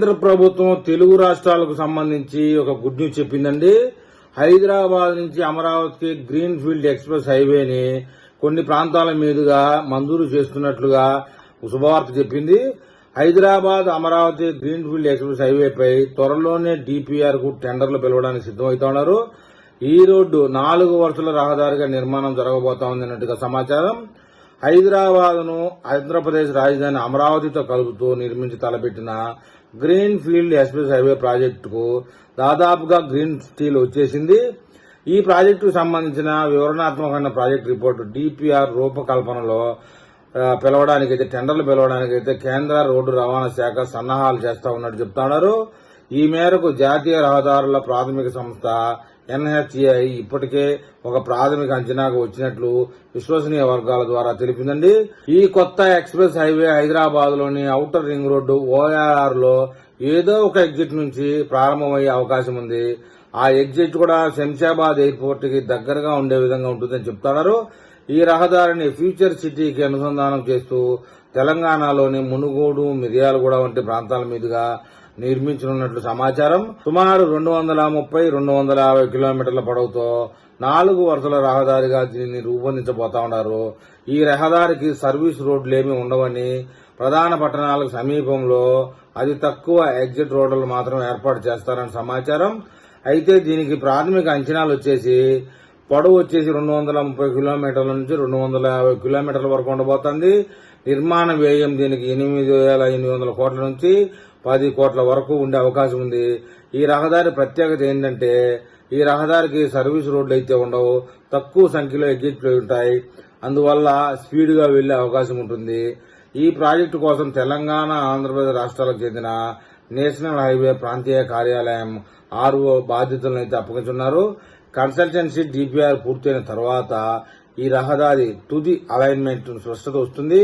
కేంద్ర ప్రభుత్వం తెలుగు రాష్ట్రాలకు సంబంధించి ఒక గుడ్ న్యూస్ చెప్పిందండి. హైదరాబాద్ నుంచి అమరావతికి గ్రీన్ ఫీల్డ్ ఎక్స్ప్రెస్ హైవేని కొన్ని ప్రాంతాల మీదుగా మంజూరు చేస్తున్నట్లుగా శుభవార్త చెప్పింది. Hyderabad Amaravati green field express హైవేపై త్వరలోనే డిపిఆర్కు టెండర్లు పిలవడానికి సిద్దమవుతున్నారు ఈ రోడ్డు నాలుగు వరుసల రహదారిగా నిర్మాణం జరగబోతా అన్నట్టుగా సమాచారం. హైదరాబాద్ను ఆంధ్రప్రదేశ్ రాజధాని అమరావతితో కలుపుతూ నిర్మించి తలపెట్టిన గ్రీన్ ఫీల్డ్ ఎక్స్ప్రెస్ హైవే ప్రాజెక్టుకు దాదాపుగా గ్రీన్ స్టీల్ వచ్చేసింది. ఈ ప్రాజెక్టుకు సంబంధించిన వివరణాత్మకమైన ప్రాజెక్ట్ రిపోర్టు డిపిఆర్ రూపకల్పనలో పిలవడానికైతే టెండర్లు పిలవడానికైతే కేంద్ర రోడ్డు రవాణా శాఖ సన్నాహాలు చేస్తా ఉన్నట్టు చెప్తున్నారు ఈ మేరకు జాతీయ రహదారుల ప్రాథమిక సంస్థ ఎన్హెచ్ఏఐ ఇప్పటికే ఒక ప్రాథమిక అంచనాకు వచ్చినట్లు విశ్వసనీయ వర్గాల ద్వారా తెలిపిందండి. ఈ కొత్త ఎక్స్ప్రెస్ హైవే హైదరాబాద్లోని ఔటర్ రింగ్ రోడ్డు ఓఆర్ఆర్లో ఏదో ఒక ఎగ్జిట్ నుంచి ప్రారంభమయ్యే అవకాశం ఉంది. ఆ ఎగ్జిట్ కూడా శంషాబాద్ ఎయిర్పోర్ట్కి దగ్గరగా ఉండే విధంగా ఉంటుందని చెప్తున్నారు. ఈ రహదారిని ఫ్యూచర్ సిటీకి అనుసంధానం చేస్తూ తెలంగాణలోని మునుగోడు మిర్యాలగూడ వంటి ప్రాంతాల మీదుగా నిర్మించనున్నట్లు సమాచారం. సుమారు రెండు వందల ముప్పై రెండు వందల యాభై కిలోమీటర్ల పొడవుతో నాలుగు వరుసల రహదారిగా దీన్ని రూపొందించబోతా ఉన్నారు. ఈ రహదారికి సర్వీస్ రోడ్లేమీ ఉండవని ప్రధాన పట్టణాలకు సమీపంలో అతి తక్కువ ఎగ్జిట్ రోడ్లు మాత్రం ఏర్పాటు చేస్తారని సమాచారం. అయితే దీనికి ప్రాథమిక అంచనాలు వచ్చేసి పొడవు వచ్చేసి రెండు వందల ముప్పై కిలోమీటర్ల నుంచి రెండు వందల యాభై కిలోమీటర్ల వరకు ఉండబోతోంది. నిర్మాణ వ్యయం దీనికి ఎనిమిది వేల ఎనిమిది వందల కోట్ల నుంచి పది కోట్ల వరకు ఉండే అవకాశం ఉంది. ఈ రహదారి ప్రత్యేకత ఏంటంటే ఈ రహదారికి సర్వీస్ రోడ్లు అయితే ఉండవు తక్కువ సంఖ్యలో ఎగ్జిట్లు ఉంటాయి. అందువల్ల స్పీడ్గా వెళ్ళే అవకాశం ఉంటుంది. ఈ ప్రాజెక్టు కోసం తెలంగాణ ఆంధ్రప్రదేశ్ రాష్ట్రాలకు చెందిన నేషనల్ హైవే ప్రాంతీయ కార్యాలయం ఆర్ఓ బాధ్యతలను అయితే అప్పగించున్నారు. కన్సల్టెన్సీ డిపిఆర్ పూర్తయిన తర్వాత ఈ రహదారి తుది అలైన్మెంట్ స్పష్టత వస్తుంది.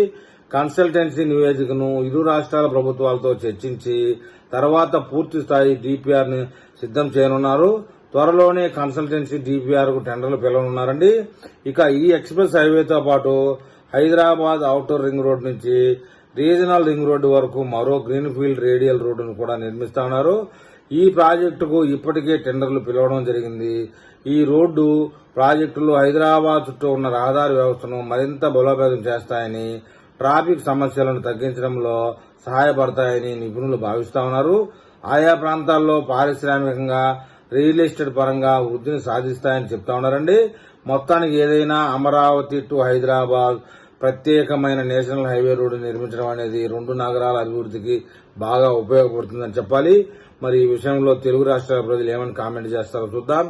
కన్సల్టెన్సీ నివేదికను ఇరు రాష్ట్రాల ప్రభుత్వాలతో చర్చించి తర్వాత పూర్తి స్థాయి డిపిఆర్ని సిద్దం చేయనున్నారు. త్వరలోనే కన్సల్టెన్సీ డిపిఆర్కు టెండర్లు పిలవనున్నారండి. ఇక ఈ ఎక్స్ప్రెస్ హైవేతో పాటు హైదరాబాద్ అవుటర్ రింగ్ రోడ్ నుంచి రీజనల్ రింగ్ రోడ్డు వరకు మరో గ్రీన్ ఫీల్డ్ రేడియల్ రోడ్డును కూడా నిర్మిస్తా ఉన్నారు ఈ ప్రాజెక్టుకు ఇప్పటికే టెండర్లు పిలవడం జరిగింది. ఈ రోడ్డు ప్రాజెక్టులు హైదరాబాద్ చుట్టూ ఉన్న రహదారి వ్యవస్థను మరింత బలోపేతం చేస్తాయని ట్రాఫిక్ సమస్యలను తగ్గించడంలో సహాయపడతాయని నిపుణులు భావిస్తా ఉన్నారు. ఆయా ప్రాంతాల్లో పారిశ్రామికంగా రియల్ ఎస్టేట్ పరంగా వృద్ధిని సాధిస్తాయని చెప్తా ఉన్నారండి. మొత్తానికి ఏదైనా అమరావతి టు హైదరాబాద్ ప్రత్యేకమైన నేషనల్ హైవే రోడ్డు నిర్మించడం అనేది రెండు నగరాల అభివృద్ధికి బాగా ఉపయోగపడుతుందని చెప్పాలి. మరి ఈ విషయంలో తెలుగు రాష్ట్రాల ప్రజలు ఏమని కామెంట్ చేస్తారో చూద్దాం.